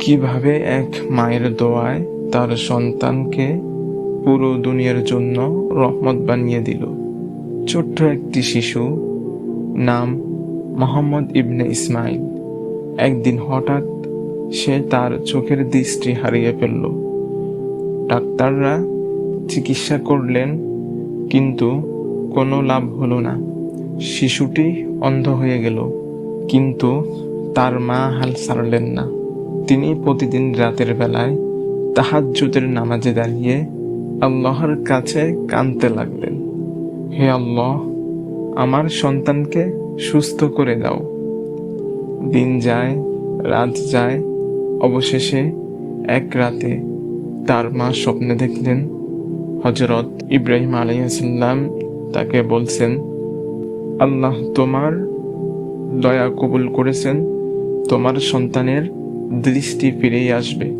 কীভাবে এক মায়ের দোয়ায় তার সন্তানকে পুরো দুনিয়ার জন্য রহমত বানিয়ে দিল? ছোট্ট একটি শিশু নাম মোহাম্মদ ইবনে ইসমাইল। একদিন হঠাৎ সে তার চোখের দৃষ্টি হারিয়ে ফেলল। ডাক্তাররা চিকিৎসা করলেন, কিন্তু কোনো লাভ হলো না। শিশুটি অন্ধ হয়ে গেল, কিন্তু তার মা হাল ছাড়লেন না। তিনি প্রতিদিন রাতের বেলায় তাহাজ্জুদের নামাজে দাঁড়িয়ে আল্লাহর কাছে কাঁদতে লাগলেন। হে আল্লাহ, আমার সন্তানকে সুস্থ করে দাও। দিন যায়, রাত যায়, অবশেষে এক রাতে তার মা স্বপ্নে দেখলেন হজরত ইব্রাহিম আলাইসাল্লাম তাকে বলছেন, আল্লাহ তোমার দয়া কবুল করেছেন, তোমার সন্তানের দৃষ্টি ফিরেই আসবে।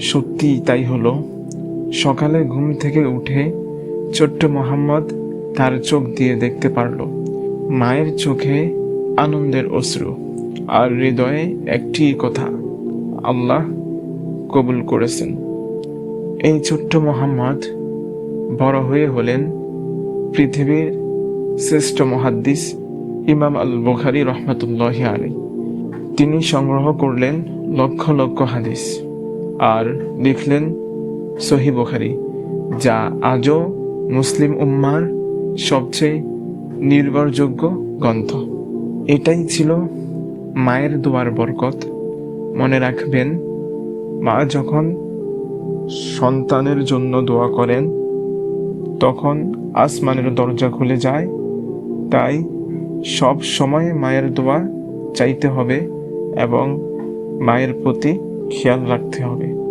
সত্যি তাই হলো। সকালে ঘুম থেকে উঠে ছোট্ট মোহাম্মদ তার চোখ দিয়ে দেখতে পারল। মায়ের চোখে আনন্দের অশ্রু আর হৃদয়ে একটি কথা, আল্লাহ কবুল করেছেন। এই ছোট্ট মোহাম্মদ বড় হয়ে হলেন পৃথিবীর শ্রেষ্ঠ মহাদ্দিস ইমাম আল বুখারি রহমতুল্লাহ আলী তিনি সংগ্রহ করলেন লক্ষ লক্ষ হাদিস আর লিখলেন সহি বুখারি, যা আজও মুসলিম উম্মার সবচেয়ে নির্ভরযোগ্য গ্রন্থ। এটাই ছিল মায়ের দোয়ার বরকত। মনে রাখবেন, মা যখন সন্তানের জন্য দোয়া করেন, তখন আসমানের দরজা খুলে যায়। তাই সব সময় মায়ের দোয়া চাইতে হবে। এবং মায়ের প্রতি খেয়াল রাখতে হবে।